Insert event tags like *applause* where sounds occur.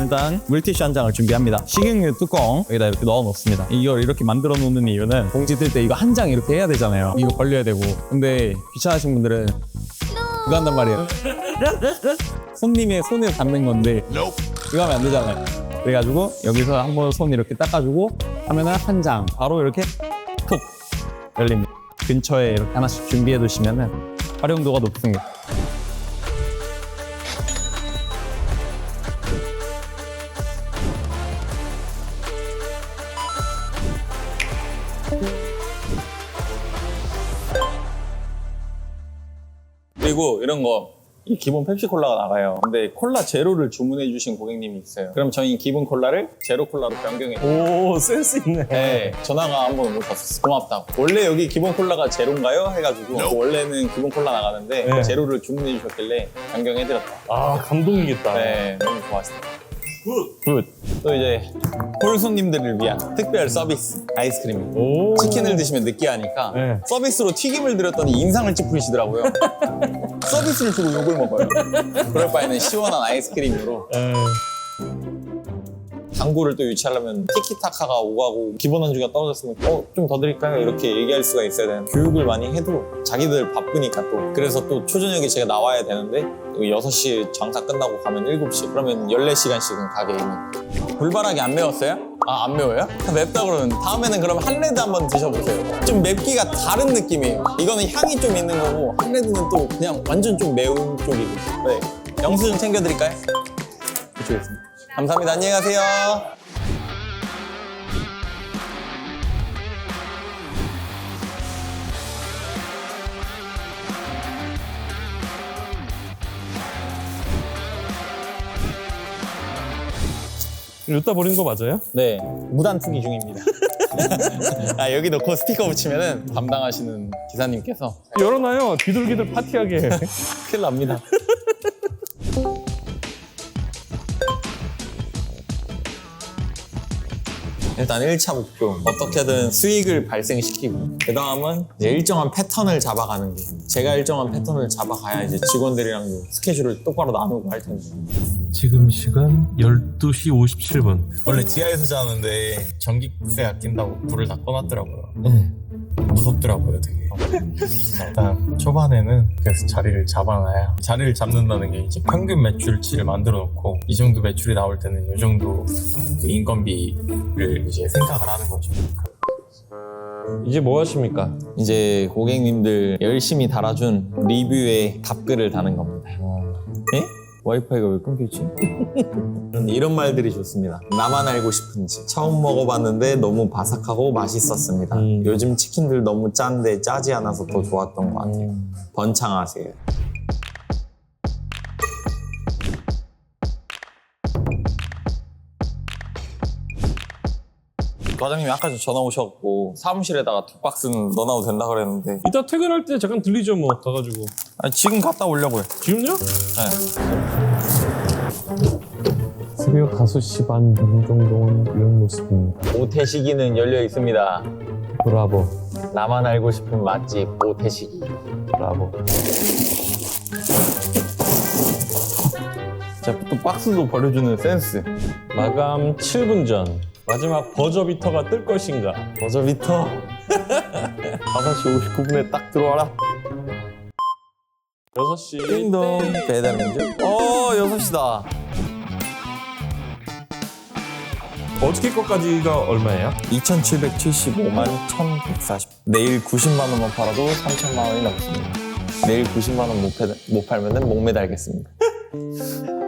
일단 물티슈 한 장을 준비합니다. 식용유 뚜껑 여기다 이렇게 넣어 놓습니다. 이걸 이렇게 만들어 놓는 이유는 봉지 뜰 때 이거 한 장 이렇게 해야 되잖아요. 이거 걸려야 되고. 근데 귀찮으신 분들은 그거 한단 말이에요. 손님의 손에 닿는 건데 이거 하면 안 되잖아요. 그래가지고 여기서 한번 손 이렇게 닦아주고 하면은 한 장 바로 이렇게 톡 열립니다. 근처에 이렇게 하나씩 준비해 두시면은 활용도가 높습니다. 그리고 이런 거. 이 기본 펩시 콜라가 나가요. 근데 콜라 제로를 주문해 주신 고객님이 있어요. 그럼 저희 기본 콜라를 제로 콜라로 변경해. 오 센스 있네. 네, 전화가 한 번 오셨어. 고맙다고. 원래 여기 기본 콜라가 제로인가요? 해가지고 원래는 기본 콜라 나가는데 네. 제로를 주문해 주셨길래 변경해 드렸다. 아 감동이겠다. 네, 너무 좋았어요. 굿. 굿. 또 이제 홀 손님들을 위한 특별 서비스 아이스크림. 오. 치킨을 드시면 느끼하니까 네. 서비스로 튀김을 드렸더니 인상을 찌푸리시더라고요. *laughs* 서비스를 주고 욕을 먹어요. 그럴 바에는 시원한 아이스크림으로 에. 광고를 또 유치하려면 티키타카가 오가고 기본 안주가 떨어졌으면 어 좀 더 드릴까요? 이렇게 얘기할 수가 있어야 되는 교육을 많이 해도 자기들 바쁘니까 또 그래서 또 초저녁에 제가 나와야 되는데 6시 장사 끝나고 가면 7시 그러면 14시간씩은 가게 있는 불바라기 안 매웠어요? 아 안 매워요? 맵다 그러는 다음에는 그럼 한레드 한번 드셔보세요 좀 맵기가 다른 느낌이에요 이거는 향이 좀 있는 거고 한레드는 또 그냥 완전 좀 매운 쪽이고 네 영수 증 챙겨드릴까요? 이쪽에 있습니다 감사합니다 안녕히 가세요 여기다 버리는 거 맞아요? 네, 무단 투기 중입니다. *laughs* 아, 여기 넣고 스티커 붙이면은 담당하시는 기사님께서 열어놔요. 비둘기들 파티하게. *laughs* 큰일 납니다. 일단 1차 목표 어떻게든 수익을 발생시키고 그 다음은 일정한 패턴을 잡아가는 게 제가 일정한 패턴을 잡아가야 이제 직원들이랑도 스케줄을 똑바로 나누고 할 텐데 지금 시간 12시 57분. 원래 지하에서 자는데 전기세 아낀다고 불을 다 꺼놨더라고요. 네. 무섭더라고요, 되게. 일단 초반에는 그래서 자리를 잡아놔야 자리를 잡는다는 게 이제 평균 매출치를 만들어 놓고 이 정도 매출이 나올 때는 이 정도 그 인건비를 이제 생각을 하는 거죠. 이제 뭐 하십니까? 이제 고객님들 열심히 달아준 리뷰에 답글을 다는 겁니다. 예? 와이파이가 왜 끊겼지? *laughs* 이런 말들이 좋습니다. 나만 알고 싶은지 처음 먹어봤는데 너무 바삭하고 맛있었습니다. 음. 요즘 치킨들 너무 짠데 짜지 않아서 더 좋았던 것 같아요. 번창하세요. 과장님이 아까 전 전화 오셔갖고 사무실에다가 두 박스는 넣어놔도 된다 그랬는데 이따 퇴근할 때 잠깐 들리죠 뭐 가가지고. 아니, 지금 갔다 오려고요. 지금요? 네. 새벽 5시 반 문정동은 이런 모습입니다. 오태식이는 열려 있습니다. 브라보. 나만 알고 싶은 맛집 오태식이. 브라보. 자, 또 박스도 버려주는 센스. 마감 7분 전. 마지막 버저비터가 뜰 것인가? 버저비터. *laughs* 5시 59분에 딱 들어와라. 6시. 띵동. 배달민족. 어, 6시다. 어저께 것까지가 얼마예요? 2,775만 1,140. 내일 90만 원만 팔아도 3천만 원이 넘습니다. 내일 90만 원 못 팔면은 목 매달겠습니다. *laughs*